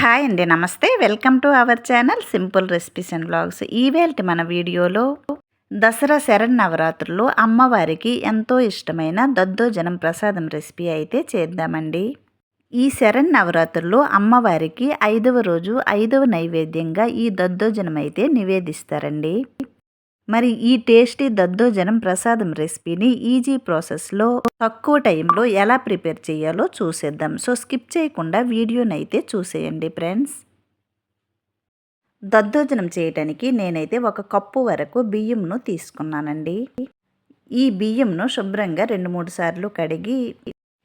Hi అండి నమస్తే. Welcome to our channel simple recipes and blogs ఈవేళ మన వీడియోలో దసరా శరణ్ నవరాత్రులు అమ్మవారికి ఎంతో ఇష్టమైన దద్దోజనం ప్రసాదం రెసిపీ అయితే చేద్దామండి. ఈ శరణ్ నవరాత్రుల్లో అమ్మవారికి ఐదవ రోజు ఐదవ నైవేద్యంగా ఈ దద్దోజనం అయితే నివేదిస్తారండి. మరి ఈ టేస్టీ దద్దోజనం ప్రసాదం రెసిపీని ఈజీ ప్రాసెస్లో తక్కువ టైంలో ఎలా ప్రిపేర్ చేయాలో చూసేద్దాం. సో స్కిప్ చేయకుండా వీడియోనైతే అయితే చూసేయండి ఫ్రెండ్స్. దద్దోజనం చేయటానికి నేనైతే ఒక కప్పు వరకు బియ్యంను తీసుకున్నానండి. ఈ బియ్యంను శుభ్రంగా రెండు మూడు సార్లు కడిగి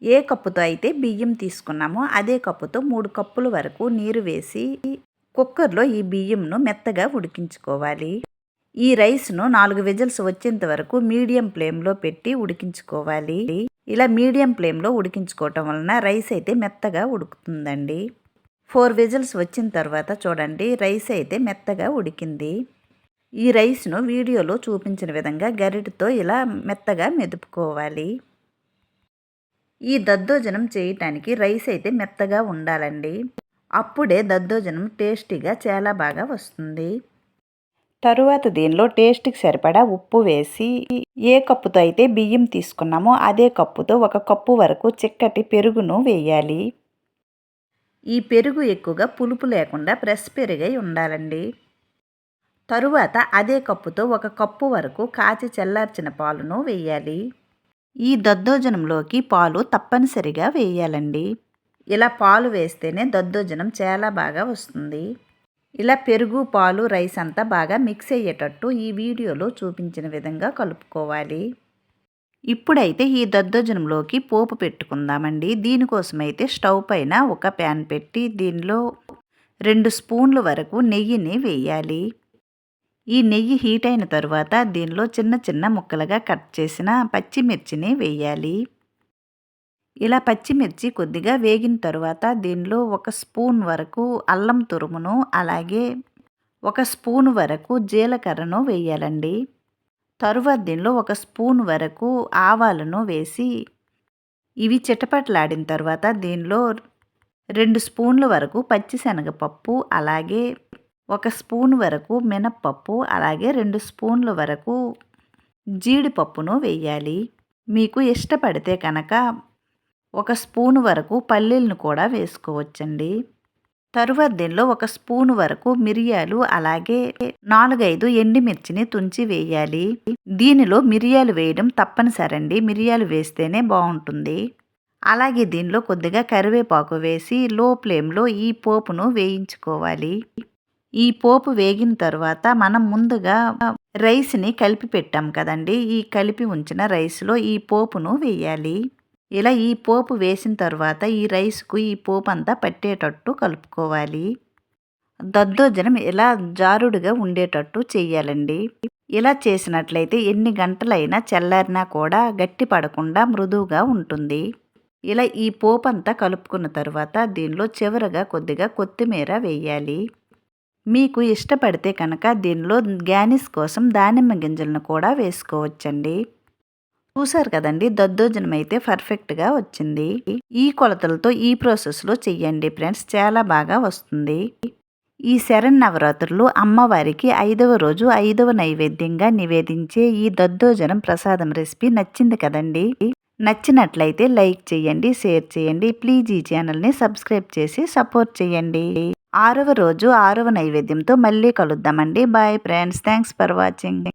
ఏ కప్పుతో అయితే బియ్యం తీసుకున్నామో అదే కప్పుతో మూడు కప్పుల వరకు నీరు వేసి కుక్కర్లో ఈ బియ్యంను మెత్తగా ఉడికించుకోవాలి. ఈ రైస్ను నాలుగు విజిల్స్ వచ్చేంత వరకు మీడియం ఫ్లేమ్లో పెట్టి ఉడికించుకోవాలి. ఇలా మీడియం ఫ్లేమ్లో ఉడికించుకోవటం వలన రైస్ అయితే మెత్తగా ఉడుకుతుందండి. ఫోర్ విజిల్స్ వచ్చిన తర్వాత చూడండి రైస్ అయితే మెత్తగా ఉడికింది. ఈ రైస్ను వీడియోలో చూపించిన విధంగా గరిటతో ఇలా మెత్తగా మెదుపుకోవాలి. ఈ దద్దోజనం చేయటానికి రైస్ అయితే మెత్తగా ఉండాలండి. అప్పుడే దద్దోజనం టేస్టీగా చాలా బాగా వస్తుంది. తరువాత దీనిలో టేస్ట్కి సరిపడా ఉప్పు వేసి ఏ కప్పుతో అయితే బియ్యం తీసుకున్నామో అదే కప్పుతో ఒక కప్పు వరకు చిక్కటి పెరుగును వేయాలి. ఈ పెరుగు ఎక్కువగా పులుపు లేకుండా ప్రెస్ పెరుగై ఉండాలండి. తరువాత అదే కప్పుతో ఒక కప్పు వరకు కాచి చల్లార్చిన పాలును వేయాలి. ఈ దద్దోజనంలోకి పాలు తప్పనిసరిగా వేయాలండి. ఇలా పాలు వేస్తేనే దద్దోజనం చాలా బాగా వస్తుంది. ఇలా పెరుగు పాలు రైస్ అంతా బాగా మిక్స్ అయ్యేటట్టు ఈ వీడియోలో చూపించిన విధంగా కలుపుకోవాలి. ఇప్పుడైతే ఈ దద్దోజనంలోకి పోపు పెట్టుకుందామండి. దీనికోసమైతే స్టవ్ పైన ఒక ప్యాన్ పెట్టి దీనిలో రెండు స్పూన్ల వరకు నెయ్యిని వేయాలి. ఈ నెయ్యి హీట్ అయిన తర్వాత దీనిలో చిన్న చిన్న ముక్కలుగా కట్ చేసిన పచ్చిమిర్చిని వేయాలి. ఇలా పచ్చిమిర్చి కొద్దిగా వేగిన తరువాత దీనిలో ఒక స్పూన్ వరకు అల్లం తురుమును అలాగే ఒక స్పూన్ వరకు జీలకర్రను వేయాలండి. తరువాత దీనిలో ఒక స్పూన్ వరకు ఆవాలను వేసి ఇవి చిటపట్లాడిన తర్వాత దీనిలో రెండు స్పూన్ల వరకు పచ్చిశనగపప్పు అలాగే ఒక స్పూన్ వరకు మినప్పప్పు అలాగే రెండు స్పూన్ల వరకు జీడిపప్పును వేయాలి. మీకు ఇష్టపడితే కనుక ఒక స్పూన్ వరకు పల్లీలను కూడా వేసుకోవచ్చండి. తరువాత దీనిలో ఒక స్పూన్ వరకు మిరియాలు అలాగే నాలుగైదు ఎండిమిర్చిని తుంచి వేయాలి. దీనిలో మిరియాలు వేయడం తప్పనిసరండి. మిరియాలు వేస్తేనే బాగుంటుంది. అలాగే దీనిలో కొద్దిగా కరివేపాకు వేసి లో ఫ్లేమ్లో ఈ పోపును వేయించుకోవాలి. ఈ పోపు వేగిన తర్వాత మనం ముందుగా రైస్ని కలిపి పెట్టాం కదండి. ఈ కలిపి ఉంచిన రైస్లో ఈ పోపును వేయాలి. ఇలా ఈ పోపు వేసిన తర్వాత ఈ రైస్కు ఈ పోపు అంతా పట్టేటట్టు కలుపుకోవాలి. దద్దోజనం ఇలా జారుడుగా ఉండేటట్టు చేయాలండి ఇలా చేసినట్లయితే ఎన్ని గంటలైనా చల్లారినా కూడా గట్టి పడకుండా మృదువుగా ఉంటుంది. ఇలా ఈ పోపు అంతా కలుపుకున్న తర్వాత దీనిలో చివరగా కొద్దిగా కొత్తిమీర వేయాలి. మీకు ఇష్టపడితే కనుక దీనిలో గ్యానిస్ కోసం దానిమ్మ గింజలను కూడా వేసుకోవచ్చండి. చూసారు కదండి దద్దోజనం అయితే పర్ఫెక్ట్గా వచ్చింది. ఈ కొలతలతో ఈ ప్రాసెస్లో చెయ్యండి ఫ్రెండ్స్ చాలా బాగా వస్తుంది. ఈ శరణ్ నవరాత్రులు అమ్మవారికి ఐదవ రోజు ఐదవ నైవేద్యంగా నివేదించే ఈ దద్దోజనం ప్రసాదం రెసిపీ నచ్చింది కదండి. నచ్చినట్లయితే లైక్ చేయండి షేర్ చేయండి ప్లీజ్ ఈ ఛానల్ని సబ్స్క్రైబ్ చేసి సపోర్ట్ చేయండి ఆరవ రోజు ఆరవ నైవేద్యంతో మళ్ళీ కలుద్దామండి. Bye friends thanks for watching.